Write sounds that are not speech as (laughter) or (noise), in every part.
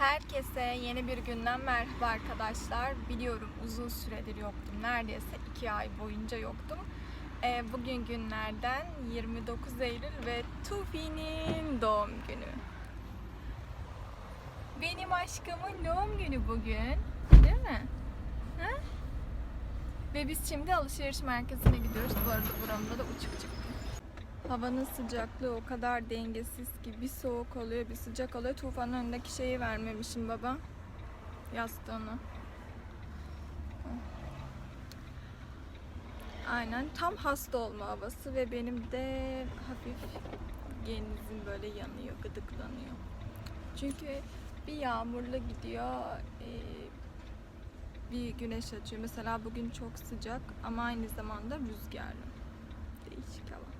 Herkese yeni bir günden merhaba arkadaşlar. Biliyorum uzun süredir yoktum. Neredeyse iki ay boyunca yoktum. Ee, bugün günlerden 29 Eylül ve Tufi'nin doğum günü. Benim aşkımın doğum günü bugün. Değil mi? Ha? Ve biz şimdi alışveriş merkezine gidiyoruz. Bu arada buramda da uçuk çıktı. Havanın sıcaklığı o kadar dengesiz ki bir soğuk oluyor bir sıcak oluyor. Tufanın önündeki şeyi vermemişim baba. Yastığını. Aynen tam hasta olma havası ve benim de hafif genizim böyle yanıyor, gıdıklanıyor. Çünkü bir yağmurlu gidiyor, eee, bir güneş açıyor. Mesela bugün çok sıcak ama aynı zamanda rüzgarlı. Değişik hava.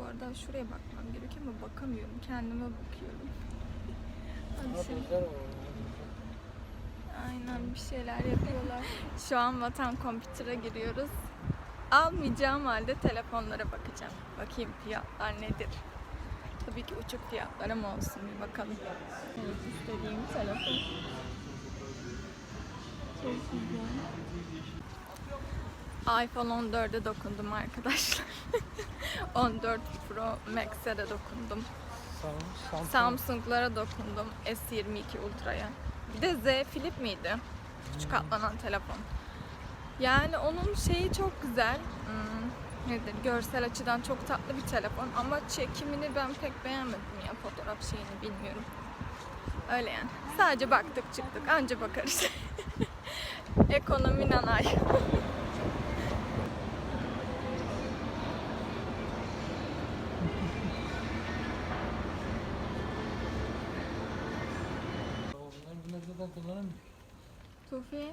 Bu arada şuraya bakmam gerekiyor ama bakamıyorum. Kendime bakıyorum. Hadi şimdi- Aynen bir şeyler yapıyorlar. Şu an Vatan Computer'a giriyoruz. Almayacağım halde telefonlara bakacağım. Bakayım fiyatlar nedir? Tabii ki uçuk fiyatlar ama olsun bir bakalım. Evet istediğim telefon. Çok güzel. iPhone 14'e dokundum arkadaşlar. (laughs) 14 Pro Max'e de dokundum. Samsung'lara dokundum. S22 Ultra'ya. Bir de Z Flip miydi? Küçük katlanan telefon. Yani onun şeyi çok güzel. Hmm, nedir? Görsel açıdan çok tatlı bir telefon ama çekimini ben pek beğenmedim ya fotoğraf şeyini bilmiyorum. Öyle yani. Sadece baktık çıktık. Anca bakarız. (laughs) Ekonomi nanay. Bunlar bunlar zaten kullanamıyor. Tufi,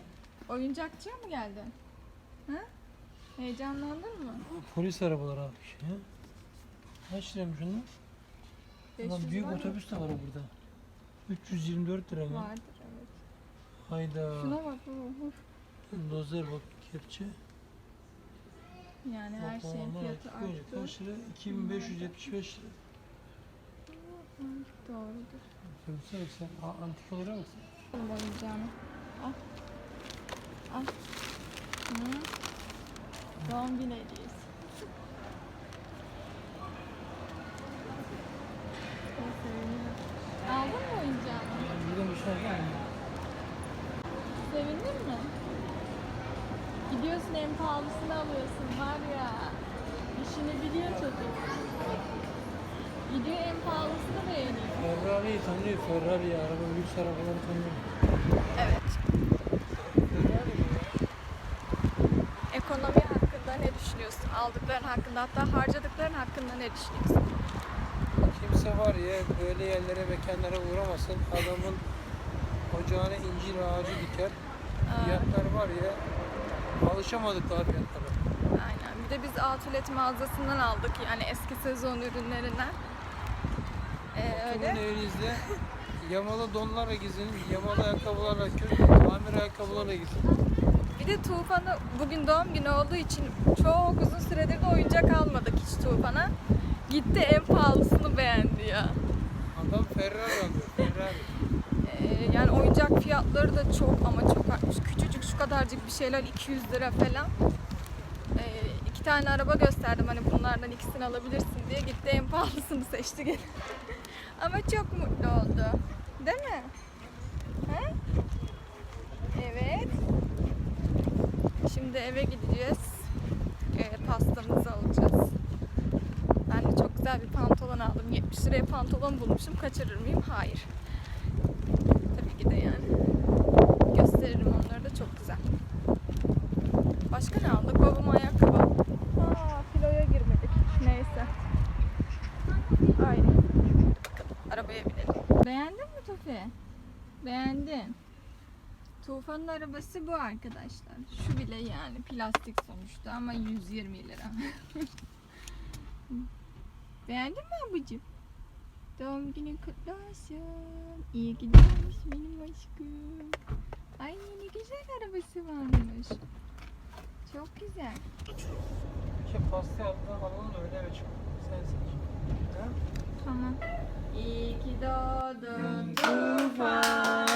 oyuncakçıya mı geldin? Ha? Heyecanlandın mı? Polis arabaları abi. Ya. Kaç liraymış onlar? Ulan 500 büyük var mı? otobüs de var burada. 324 lira mı? Vardır evet. Hayda. Şuna bak uf. Dozer bak kepçe. Yani her Bak, şeyin onlar fiyatı artık arttı. Kaç lira? 2575 lira. Doğrudur. Otobüse bak sen. a- Antikalara bak sen. Al oyuncağını. Al. Al. Hı. Doğum günü hediyesi. Aldın mı oyuncağını? Buradan bir şey mı? Sevindin mi? Gidiyorsun en pahalısını alıyorsun var ya. İşini biliyor çocuk. Gidiyor en pahalısını beğeniyor. Ferrari'yi tanıyor. Ferrari araba, lüks arabaları tanıyor. Evet. Ferrari mi ya? Ekonomi hakkında ne düşünüyorsun? Aldıkların hakkında hatta harcadıkların hakkında ne düşünüyorsun? Kimse var ya böyle yerlere mekanlara uğramasın. Adamın ocağına incir ağacı diker. Fiyatlar var ya alışamadık daha fiyatlara. aynen. Bir de biz outlet mağazasından aldık yani eski sezon ürünlerinden. Ee, Kimin öyle. evinizde (laughs) yamalı donlarla gezin, yamalı ayakkabılarla, kötü tamir ayakkabılarla gezin. Bir de Tufan'ı bugün doğum günü olduğu için çok uzun süredir de oyuncak almadık hiç Tufan'a. Gitti en pahalısını beğendi ya. Adam Ferrari alıyor, Ferrari. Ee, yani oyuncak fiyatları da çok ama çok artmış. Küçücük şu kadarcık bir şeyler 200 lira falan. Ee, iki tane araba gösterdim hani bunlardan ikisini alabilirsin diye gitti en pahalısını seçti gene. (laughs) ama çok mutlu oldu. Değil mi? Ha? Evet. Şimdi eve gideceğiz. Ee, pastamızı alacağız. Ben de çok güzel bir pantolon aldım. 70 liraya pantolon bulmuşum. Kaçırır mıyım? Hayır. Tabii ki de yani. Gösteririm onları da çok güzel. Başka ne aldık? Babama ayakkabı. Aa, filoya girmedik. Neyse. Haydi. Bakalım. Arabaya binelim. Beğendin mi Tufi? Beğendin. Tufan'ın arabası bu arkadaşlar. Şu bile yani plastik sonuçta ama 120 lira. (laughs) Beğendin mi abucum? Doğum günün kutlu olsun. İyi ki doğmuş benim aşkım. Ay ne güzel arabası varmış. Çok güzel. Ki pasta yaptığını alalım da öyle eve çık. Sen seç. Ha? Tamam. İyi ki doğdun Tufan.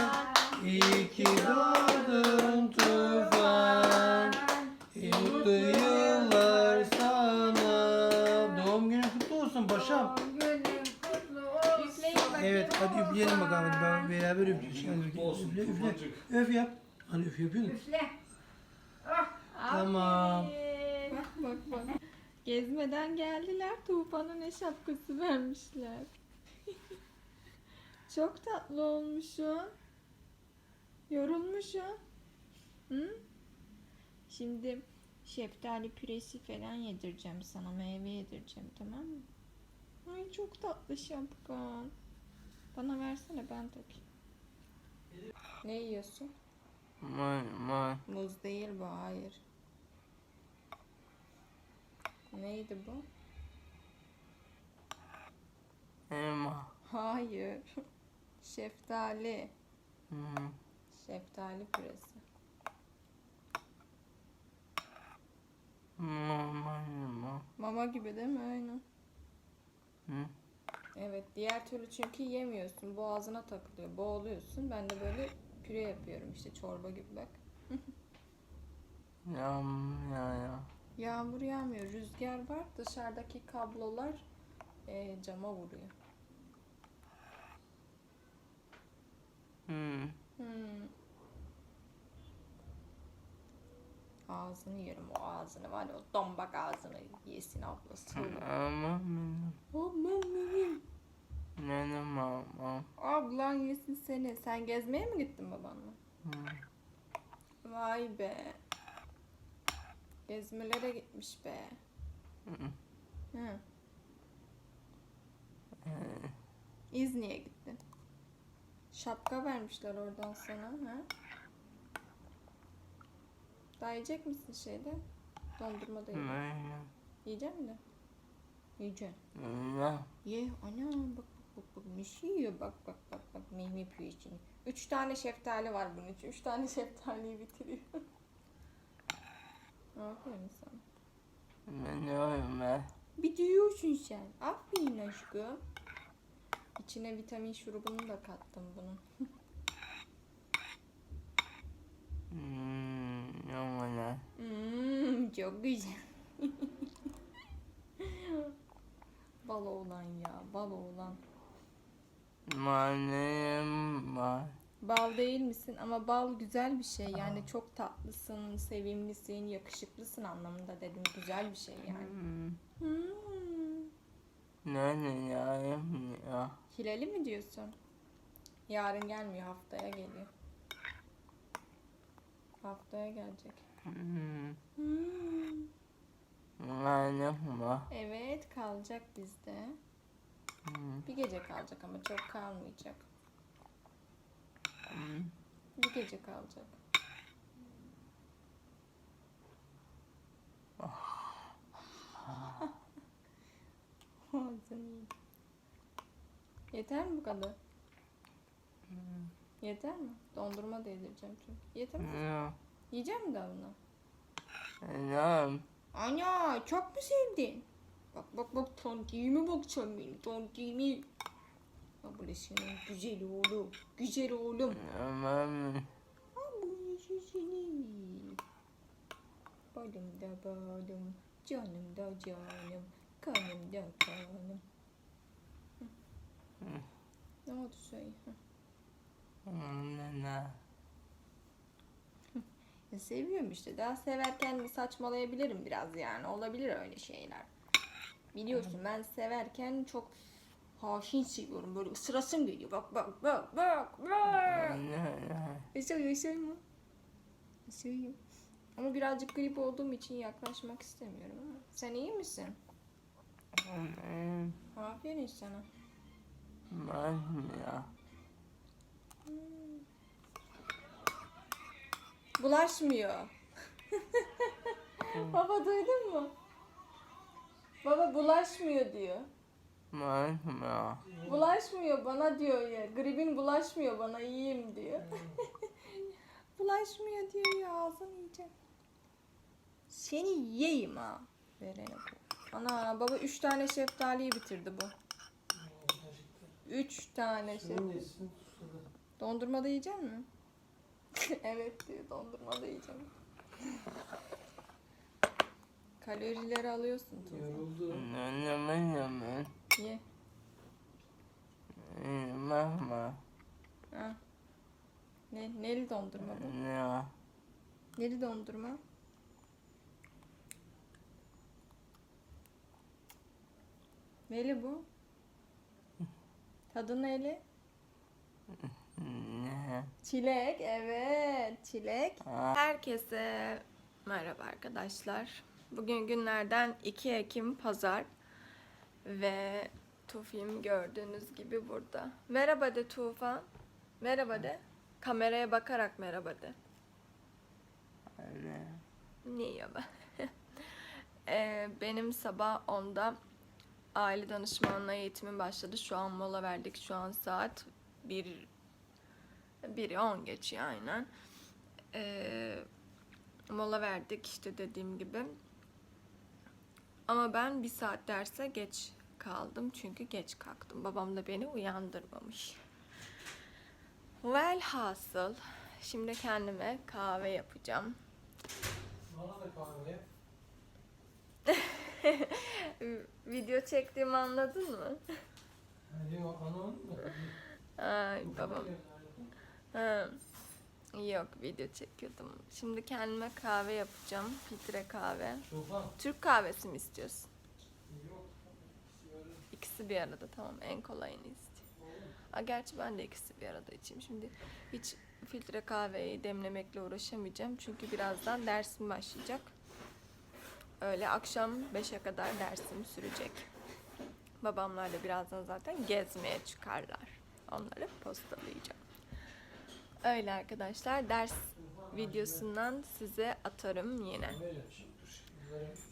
İyi ki doğdun Tufan. Mutlu yıllar sana. Doğum günün kutlu olsun bakayım. Evet hadi üfleyelim bakalım. Hadi beraber üfleyelim. Hadi olsun, üfle, üfle. Tufancık. Öf yap. Hani üf yapıyor musun? Tamam. Aferin. Bak bak bak. Gezmeden geldiler. Tufan'a ne şapkası vermişler. (laughs) Çok tatlı olmuşsun. Yorulmuşsun. Hı? Şimdi şeftali püresi falan yedireceğim sana. Meyve yedireceğim tamam mı? Ay çok tatlı şapkan. Bana versene ben takayım. Ne yiyorsun? May may Muz değil bu, hayır. Neydi bu? elma. Hayır. Şeftali. Hmm. Şeftali püresi. Mama elma. Mama gibi değil mi? Aynen. Hı. Evet, diğer türlü çünkü yemiyorsun. Boğazına takılıyor. Boğuluyorsun. Ben de böyle püre yapıyorum işte çorba gibi bak. (laughs) Yam ya ya. Yağmur yağmıyor, rüzgar var. Dışarıdaki kablolar e, cama vuruyor. Hmm. Hmm. Ağzını yerim o ağzını var ya o dombak ağzını yesin ablası. Ama benim. Aman benim. Benim mama. Ablan yesin seni. Sen gezmeye mi gittin babanla? Hmm. Vay be. Gezmelere gitmiş be. Hı. Hı. Ee, İzni'ye gittin. Şapka vermişler oradan sana. Ha? Daha yiyecek misin şeyde? Dondurma da yiyecek. Yiyecek misin? Yiyeceksin. Ya. Ye ana bak bak bak bak bir şey yiyor bak bak bak bak meyve püresini. Üç tane şeftali var bunun için. Üç tane (laughs) şeftaliyi bitiriyor. Sana. Biliyorum ben. Biliyorsun sen. Aferin aşkım. İçine vitamin şurubunu da kattım bunun. Hmm. Yamana. Mmm çok güzel. (laughs) bal oğlan ya bal oğlan. Manem var. Bal değil misin ama bal güzel bir şey yani çok tatlısın, sevimlisin, yakışıklısın anlamında dedim güzel bir şey yani. Hmm. Hmm. Ne ne yarım ya. Hilali mi diyorsun? Yarın gelmiyor haftaya geliyor. Haftaya gelecek. Hmm. Hmm. Evet kalacak bizde. Hmm. Bir gece kalacak ama çok kalmayacak. Hmm. Bir gece kalacak. (laughs) Yiyeyim. Yeter mi bu kadar? Yeter mi? Dondurma da yedireceğim çünkü. Yeter mi? Ya. Yiyecek mi daha bunu? Ya. Ana çok mu sevdin? Bak bak bak tontiğime bak sen benim tontiğime. Abla senin güzel oğlum. Güzel oğlum. Tamam. Abla seni. Balım da balım. Canım da canım. Kanım da kanım. Ne oldu söyle. Ya seviyorum işte. Daha severken saçmalayabilirim biraz yani. Olabilir öyle şeyler. Biliyorsun ben severken çok haşin seviyorum. Böyle ısırasım geliyor. Bak bak bak bak bak. Yaşıyor mu? Yaşıyor. Ama birazcık grip olduğum için yaklaşmak istemiyorum ama. Sen iyi misin? Aferin sana. Ben ya. Bulaşmıyor. (laughs) Baba duydun mu? Baba bulaşmıyor diyor. Ya. Bulaşmıyor bana diyor ya. Gripin bulaşmıyor bana iyiyim diyor. (laughs) bulaşmıyor diyor ya ağzını yiyeceğim. Seni yiyeyim ha. Verene bu. Ana baba üç tane şeftaliyi bitirdi bu. Üç tane şeftali. Dondurma da yiyecek misin? (laughs) evet diyor dondurma da yiyeceğim. Kalorileri alıyorsun. Yoruldu. Ye. Mama. Ha. Ne, neli dondurma bu? Ne? Neli dondurma? Neli bu? Tadı neli? Ne? Çilek, evet çilek. Herkese merhaba arkadaşlar. Bugün günlerden 2 Ekim Pazar ve Tufim gördüğünüz gibi burada. Merhaba de Tufan. Merhaba de. Kameraya bakarak merhaba de. Öyle. Niye ben? (laughs) Ee, benim sabah 10'da aile danışmanlığı eğitimi başladı. Şu an mola verdik. Şu an saat 1 1'i 10 geçiyor aynen. Ee, mola verdik işte dediğim gibi. Ama ben bir saat derse geç kaldım çünkü geç kalktım. Babam da beni uyandırmamış. Velhasıl şimdi kendime kahve yapacağım. Bana da kahve. (laughs) Video çektiğimi anladın mı? Yok anlamadım. Ay babam. Ha. Yok video çekiyordum. Şimdi kendime kahve yapacağım. Filtre kahve. Tufan. Türk kahvesi mi istiyorsun? Yok. İkisi bir arada tamam en kolayını isteyeyim. Ha, gerçi ben de ikisi bir arada içeyim. Şimdi hiç filtre kahveyi demlemekle uğraşamayacağım. Çünkü birazdan dersim başlayacak. Öyle akşam 5'e kadar dersim sürecek. Babamlar da birazdan zaten gezmeye çıkarlar. Onları postalayacağım. Öyle arkadaşlar ders videosundan size atarım yine.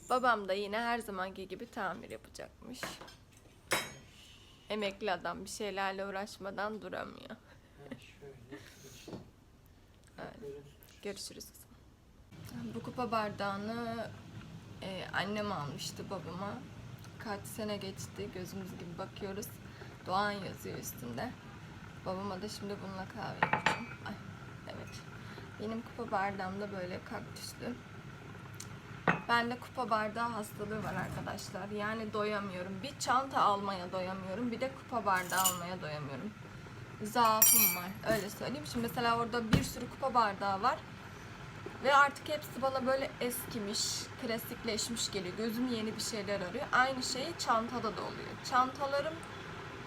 Babam da yine her zamanki gibi tamir yapacakmış. Emekli adam bir şeylerle uğraşmadan duramıyor. Evet. Görüşürüz kızım. Bu kupa bardağını e, annem almıştı babama. Kaç sene geçti gözümüz gibi bakıyoruz. Doğan yazıyor üstünde. Babama da şimdi bununla kahve yapacağım. Ay, evet. Benim kupa bardağım da böyle kaktüslü. Bende kupa bardağı hastalığı var arkadaşlar. Yani doyamıyorum. Bir çanta almaya doyamıyorum. Bir de kupa bardağı almaya doyamıyorum. Zaafım var. Öyle söyleyeyim. Şimdi mesela orada bir sürü kupa bardağı var. Ve artık hepsi bana böyle eskimiş, klasikleşmiş geliyor. Gözüm yeni bir şeyler arıyor. Aynı şey çantada da oluyor. Çantalarım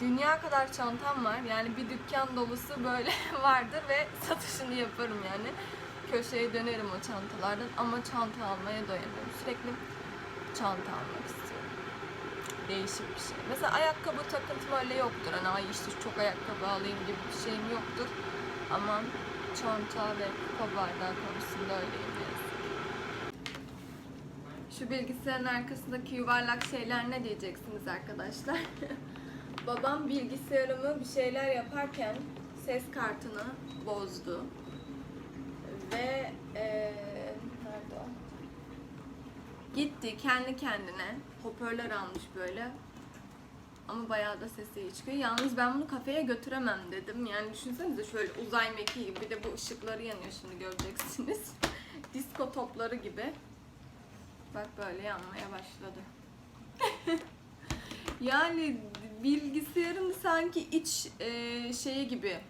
dünya kadar çantam var. Yani bir dükkan dolusu böyle (laughs) vardır ve satışını yaparım yani. Köşeye dönerim o çantalardan ama çanta almaya doyamıyorum. Sürekli çanta almak istiyorum. Değişik bir şey. Mesela ayakkabı takıntım öyle yoktur. Hani ay işte çok ayakkabı alayım gibi bir şeyim yoktur. Ama çanta ve kupa bardağı konusunda öyleyim. Şu bilgisayarın arkasındaki yuvarlak şeyler ne diyeceksiniz arkadaşlar? (laughs) Babam bilgisayarımı bir şeyler yaparken ses kartını bozdu. Ve eee nerede o? Gitti kendi kendine hoparlör almış böyle. Ama bayağı da sesi iyi çıkıyor. Yalnız ben bunu kafeye götüremem dedim. Yani düşünsenize şöyle uzay mekiği. Bir de bu ışıkları yanıyor şimdi göreceksiniz. (laughs) Disko topları gibi. Bak böyle yanmaya başladı. (laughs) yani bilgisayarın sanki iç e, şeyi gibi.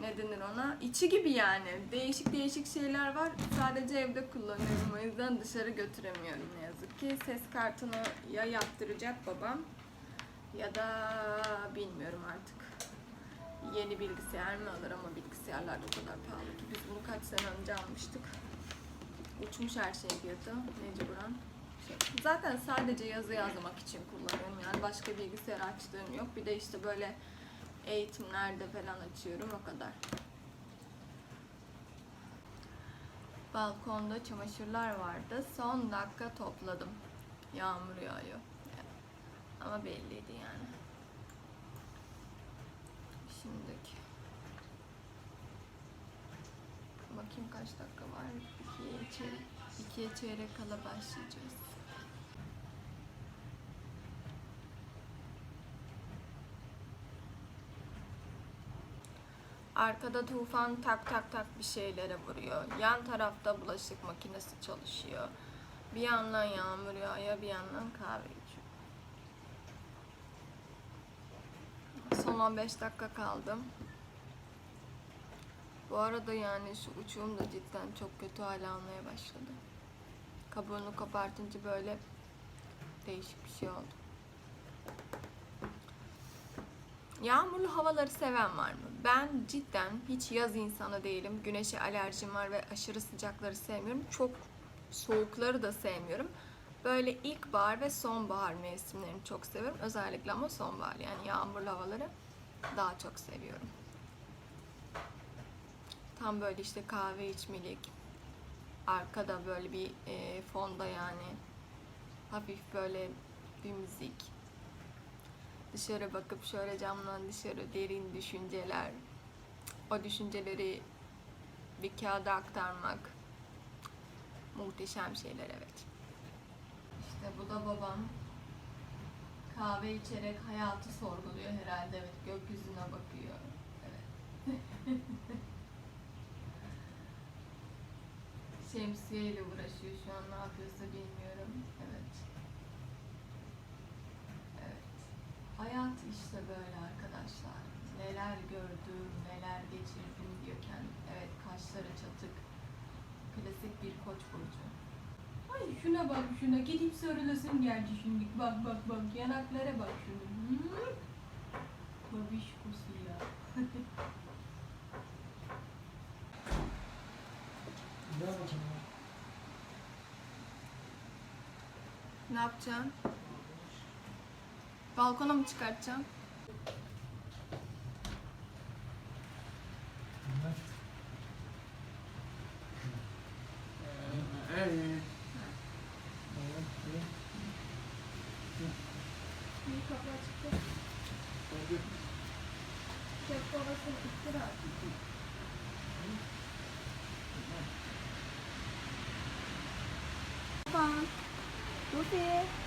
Ne denir ona? İçi gibi yani. Değişik değişik şeyler var. Sadece evde kullanıyorum. O yüzden dışarı götüremiyorum ne yazık ki. Ses kartını ya yaptıracak babam ya da bilmiyorum artık. Yeni bilgisayar mı alır ama bilgisayarlar o kadar pahalı ki. Biz bunu kaç sene önce almıştık. Uçmuş her şey fiyatı mecburen. Zaten sadece yazı yazmak için kullanıyorum yani başka bilgisayar açtığım yok. Bir de işte böyle eğitimlerde falan açıyorum o kadar. Balkonda çamaşırlar vardı. Son dakika topladım. Yağmur yağıyor. Ama belliydi yani. Şimdiki. Bakayım kaç dakika var. İkiye çeyrek, ikiye çeyrek kala başlayacağız. Arkada tufan tak tak tak bir şeylere vuruyor. Yan tarafta bulaşık makinesi çalışıyor. Bir yandan yağmur yağıyor, bir yandan kahve içiyor. Son 15 dakika kaldım. Bu arada yani şu uçuğum da cidden çok kötü hale almaya başladı. Kabuğunu kopartınca böyle değişik bir şey oldu. Yağmurlu havaları seven var mı? Ben cidden hiç yaz insanı değilim. Güneşe alerjim var ve aşırı sıcakları sevmiyorum. Çok soğukları da sevmiyorum. Böyle ilkbahar ve sonbahar mevsimlerini çok seviyorum. Özellikle ama sonbahar yani yağmurlu havaları daha çok seviyorum. Tam böyle işte kahve içmelik. Arkada böyle bir e, fonda yani hafif böyle bir müzik. Dışarı bakıp şöyle camdan dışarı derin düşünceler. O düşünceleri bir kağıda aktarmak. Muhteşem şeyler evet. İşte bu da babam. Kahve içerek hayatı sorguluyor herhalde. Evet gökyüzüne bakıyor. Evet. (laughs) Şemsiyeyle uğraşıyor şu an ne yapıyorsa bilmiyorum. Evet. Evet. Hayat işte böyle arkadaşlar. Neler gördüm, neler geçirdim diyorken. Evet kaşları çatık. Klasik bir koç burcu. Ay şuna bak şuna. Gidip sarılasın geldi şimdi. Bak bak bak yanaklara bak şunun. Hmm. Babişkosu ya. (laughs) Ne yapacaksın? Balkona mı çıkartacaksın? Evet. Bir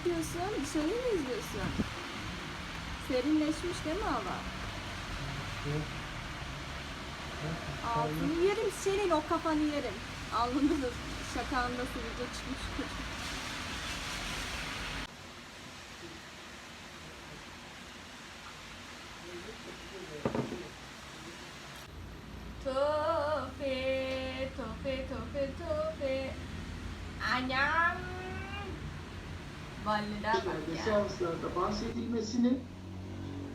yapıyorsun? Dışarıyı mı izliyorsun? Serinleşmiş değil mi hava? Ağzını yerim senin o kafanı yerim. Alnında da şakağında sivilce çıkmış. Tofe, tofe, tofe, tofe. Anam. Valide bak şeylerde, ya. Seanslarda bahsedilmesini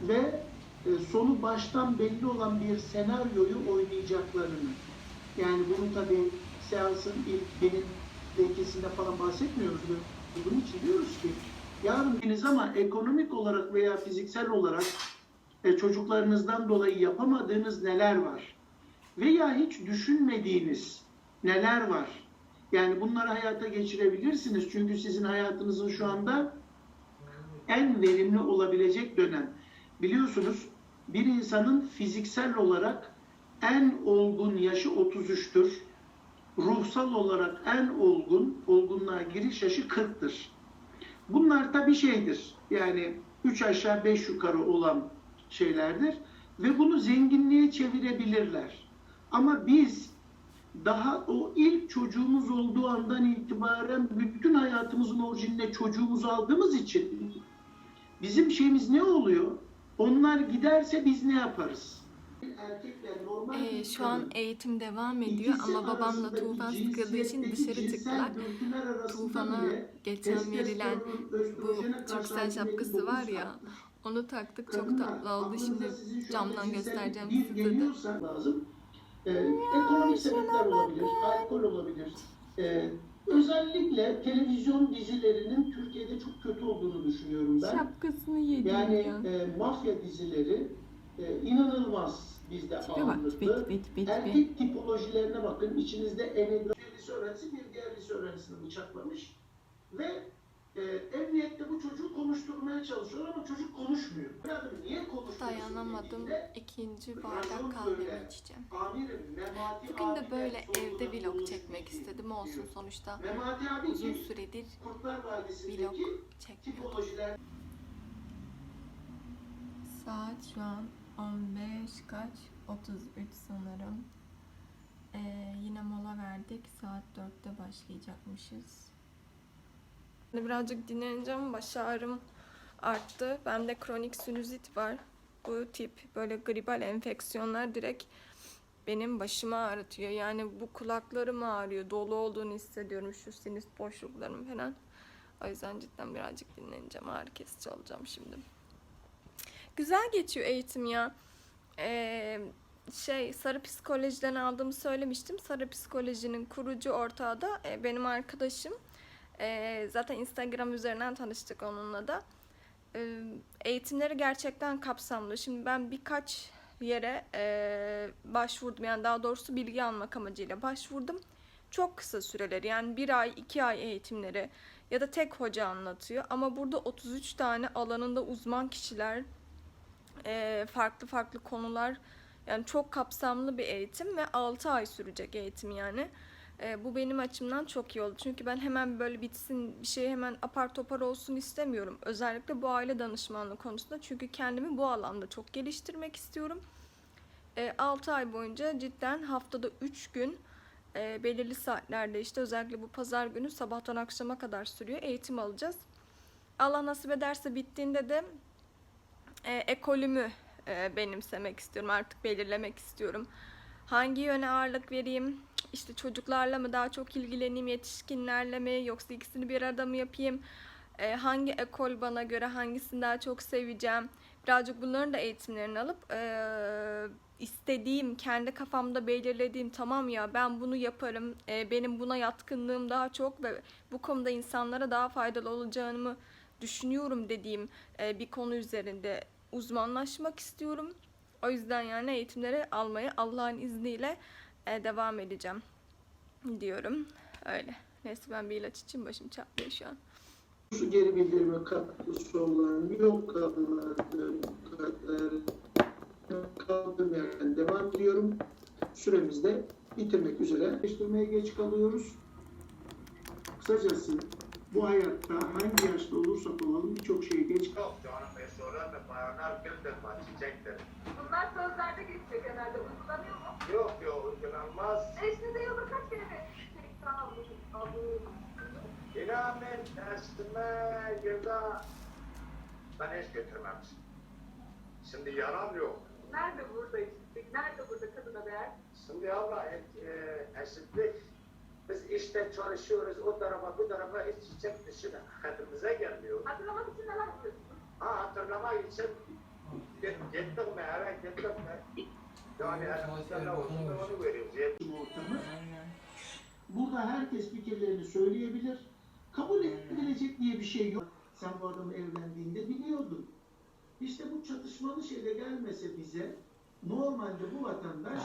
ve e, sonu baştan belli olan bir senaryoyu oynayacaklarını. Yani bunu tabii seansın ilk benim dekesinde falan bahsetmiyoruz. Bunun için diyoruz ki yarın biriniz ama ekonomik olarak veya fiziksel olarak e, çocuklarınızdan dolayı yapamadığınız neler var? Veya hiç düşünmediğiniz neler var? Yani bunları hayata geçirebilirsiniz. Çünkü sizin hayatınızın şu anda en verimli olabilecek dönem. Biliyorsunuz bir insanın fiziksel olarak en olgun yaşı 33'tür. Ruhsal olarak en olgun, olgunluğa giriş yaşı 40'tır. Bunlar tabii şeydir. Yani 3 aşağı 5 yukarı olan şeylerdir. Ve bunu zenginliğe çevirebilirler. Ama biz daha o ilk çocuğumuz olduğu andan itibaren bütün hayatımızın orijinine çocuğumuzu aldığımız için bizim şeyimiz ne oluyor? Onlar giderse biz ne yaparız? Erkekler normal Ee, şu an eğitim devam ediyor ama babamla Tufan sıkıldığı için dışarı çıktılar. Tufan'a geçen verilen bu Türksel şapkası var ya onu taktık çok tatlı oldu şimdi camdan göstereceğim size de. lazım. Ee, ekonomik sebepler olabilir, alkol olabilir. Ee, özellikle televizyon dizilerinin Türkiye'de çok kötü olduğunu düşünüyorum ben. Şapkasını yedim Yani ya. e, mafya dizileri e, inanılmaz bizde ağırlıklı. Erkek tipolojilerine bakın. İçinizde enegram bir lise öğrencisi bir diğer lise öğrencisini bıçaklamış. Ve e, emniyette bu çocuğu konuşturmaya çalışıyor ama çocuk konuşmuyor. Adamı niye konuşmuyorsun Dayanamadım dediğinde, ikinci bardak kahvemi içeceğim. Amirim Memati Bugün de böyle evde vlog çekmek diyor. istedim olsun sonuçta Memati abi uzun ki süredir Kurtlar vlog çekmiyordum. Saat şu an 15 kaç? 33 sanırım. Ee, yine mola verdik. Saat 4'te başlayacakmışız. Birazcık dinleneceğim. Baş ağrım arttı. Bende kronik sinüzit var. Bu tip böyle gribal enfeksiyonlar direkt benim başımı ağrıtıyor. Yani bu kulaklarım ağrıyor. Dolu olduğunu hissediyorum. Şu sinüs boşluklarım falan. O yüzden cidden birazcık dinleneceğim. Ağrı kesici alacağım şimdi. Güzel geçiyor eğitim ya. Ee, şey Sarı Psikoloji'den aldığımı söylemiştim. Sarı Psikoloji'nin kurucu ortağı da e, benim arkadaşım. E, zaten Instagram üzerinden tanıştık onunla da. E, eğitimleri gerçekten kapsamlı. Şimdi ben birkaç yere e, başvurdum. Yani daha doğrusu bilgi almak amacıyla başvurdum. Çok kısa süreleri yani bir ay, iki ay eğitimleri ya da tek hoca anlatıyor. Ama burada 33 tane alanında uzman kişiler, e, farklı farklı konular yani çok kapsamlı bir eğitim ve 6 ay sürecek eğitim yani. E, bu benim açımdan çok iyi oldu. Çünkü ben hemen böyle bitsin, bir şey hemen apar topar olsun istemiyorum. Özellikle bu aile danışmanlığı konusunda. Çünkü kendimi bu alanda çok geliştirmek istiyorum. E, 6 ay boyunca cidden haftada 3 gün e, belirli saatlerde işte özellikle bu pazar günü sabahtan akşama kadar sürüyor. Eğitim alacağız. Allah nasip ederse bittiğinde de e, ekolümü e, benimsemek istiyorum. Artık belirlemek istiyorum. Hangi yöne ağırlık vereyim? İşte çocuklarla mı daha çok ilgileneyim, yetişkinlerle mi yoksa ikisini bir arada mı yapayım? E, hangi ekol bana göre hangisini daha çok seveceğim? Birazcık bunların da eğitimlerini alıp e, istediğim, kendi kafamda belirlediğim tamam ya ben bunu yaparım, e, benim buna yatkınlığım daha çok ve bu konuda insanlara daha faydalı olacağımı düşünüyorum dediğim e, bir konu üzerinde uzmanlaşmak istiyorum. O yüzden yani eğitimleri almaya Allah'ın izniyle devam edeceğim diyorum. Öyle. Neyse ben bir ilaç için başım çatlıyor şu an. Su geri bildirime katkısı olan yok kadar kaldığım yerden devam ediyorum. Süremizde bitirmek üzere. Değiştirmeye geç kalıyoruz. Kısacası bu hayatta hangi yaşta olursak olalım birçok şeye geç Yok canım meşhurlar ve bayanlar güldir var, çiçektir. Bunlar sözlerde geçecek herhalde. Uygulanıyor mu? Yok yok uygulanmaz. Eşinize yılda kaç kere bir çelik aldınız? aldınız? İnan ben dersime yılda ben hiç götürmemişim. Şimdi yalan yok. Nerede burada eşitlik? Nerede burada kadına değer? Şimdi abla et, e, eşitlik biz işte çalışıyoruz o tarafa bu tarafa hiç çiçek düşünün. Hatırımıza gelmiyor. Hatırlamak için neler yapıyorsunuz? Ha hatırlamak için git, gittik mi eve gittik mi? Yani elimizde ne olsun onu veriyoruz. ortamı. Burada herkes fikirlerini söyleyebilir. Kabul edilecek diye bir şey yok. Sen bu adamı evlendiğinde biliyordun. İşte bu çatışmalı şeyle gelmese bize normalde bu vatandaş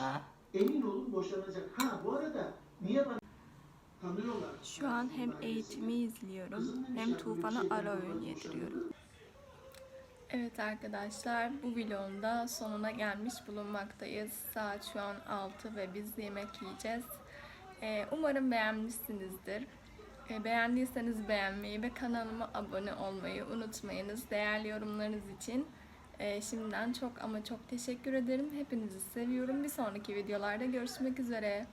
emin olun boşanacak. Ha bu arada niye bana? Şu an hem eğitimi izliyorum hem Tufan'a ara öğün yediriyorum. Evet arkadaşlar bu vlogun da sonuna gelmiş bulunmaktayız. Saat şu an 6 ve biz yemek yiyeceğiz. Ee, umarım beğenmişsinizdir. Ee, beğendiyseniz beğenmeyi ve kanalıma abone olmayı unutmayınız. Değerli yorumlarınız için ee, şimdiden çok ama çok teşekkür ederim. Hepinizi seviyorum. Bir sonraki videolarda görüşmek üzere.